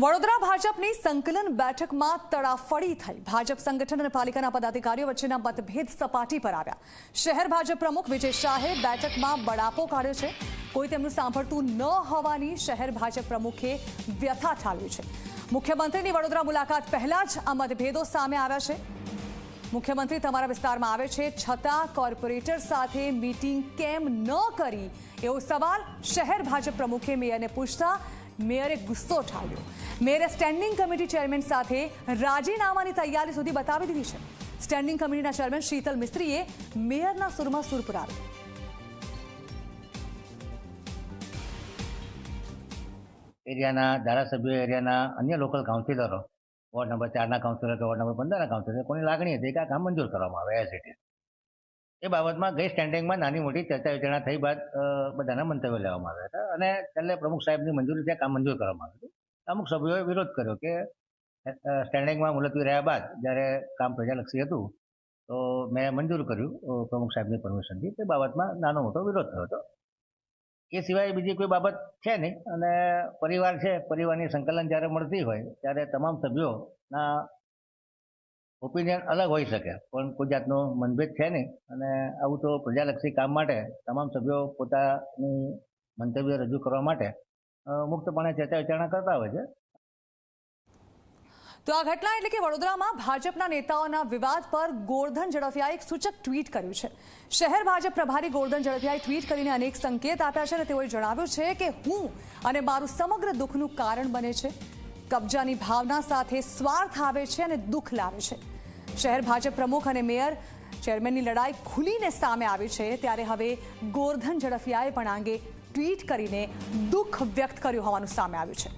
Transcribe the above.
વડોદરા ભાજપની સંકલન બેઠકમાં તડાફડી થઈ. ભાજપ સંગઠન અને પાલિકાના પદાધિકારીઓ વચ્ચેના મતભેદ સપાટી પર આવ્યા. શહેર ભાજપ પ્રમુખ વિજય શાહે બેઠકમાં બડાપો કાઢ્યો છે. કોઈ તેમનું સાંભળતું ન હોવાની શહેર ભાજપ પ્રમુખે વ્યથા ઠાલવી છે. મુખ્યમંત્રીની વડોદરા મુલાકાત પહેલા જ આ મતભેદો સામે આવ્યા છે. મુખ્યમંત્રી તમારા વિસ્તારમાં આવે છે. છતાં કોર્પોરેટર સાથે મીટિંગ કેમ ન કરી? એવો સવાલ શહેર ભાજપ પ્રમુખે મેયરને પૂછતા મેયરે ગુસ્સો ઠાલ્યો મેયરે સ્ટેન્ડિંગ કમિટી ચેરમેન સાથે રાજીનામાની તૈયારી સુધી બતાવી દીધી છે. સ્ટેન્ડિંગ કમિટીના ચેરમેન શીતલ મિસ્ત્રીએ મેયરના સુરમાં સુર પુરાવ્યો એરિયાના ધારાસભ્યો એરિયાના અન્ય લોકલ કાઉન્સિલરો વોર્ડ નંબર ચારના કાઉન્સિલર કે વોર્ડ નંબર પંદરના કાઉન્સિલર કોની લાગણી હતી કે આ કામ મંજૂર કરવામાં આવે એઝ ઇટ ઇઝ એ બાબતમાં ગઈ સ્ટેન્ડિંગમાં નાની મોટી ચર્ચા વિચારણા થઈ બાદ બધાના મંતવ્યો લેવામાં આવ્યા હતા અને છેલ્લે પ્રમુખ સાહેબની મંજૂરી ત્યાં કામ મંજૂર કરવામાં આવ્યું હતું. અમુક સભ્યોએ વિરોધ કર્યો કે સ્ટેન્ડિંગમાં મુલતવી રહ્યા બાદ જ્યારે કામ પ્રજાલક્ષી હતું, તો મેં મંજૂર કર્યું પ્રમુખ સાહેબની પરમિશનથી તે બાબતમાં નાનો મોટો વિરોધ થયો હતો. એ સિવાય બીજી કોઈ બાબત છે નહીં અને પરિવાર છે, પરિવારની સંકલન જ્યારે મળતી હોય, ત્યારે તમામ સભ્યોના ઓપિનિયન અલગ હોઈ શકે, પણ કોઈ જાતનો મનભેદ છે નહીં. અને આવું તો પ્રજાલક્ષી કામ માટે તમામ સભ્યો પોતાની મંતવ્ય રજૂ કરવા માટે મુક્તપણે ચર્ચા વિચારણા કરતા હોય છે. તો આ ઘટના એટલે કે વડોદરામાં ભાજપના નેતાઓના વિવાદ પર ગોરધન ઝડફિયાએ એક સૂચક ટ્વીટ કર્યું છે. શહેર ભાજપ પ્રભારી ગોરધન ઝડફિયાએ ટ્વીટ કરીને અનેક સંકેત આપ્યા છે અને તેઓએ જણાવ્યું છે કે હું અને મારું સમગ્ર દુઃખનું કારણ બને છે. કબજાની ભાવના સાથે સ્વાર્થ આવે છે અને દુઃખ લાવે છે. શહેર ભાજપ પ્રમુખ અને મેયર ચેરમેનની લડાઈ ખુલીને સામે આવી છે, ત્યારે હવે ગોરધન ઝડફિયાએ પણ આ અંગે ટ્વીટ કરીને દુઃખ વ્યક્ત કર્યું હોવાનું સામે આવ્યું છે.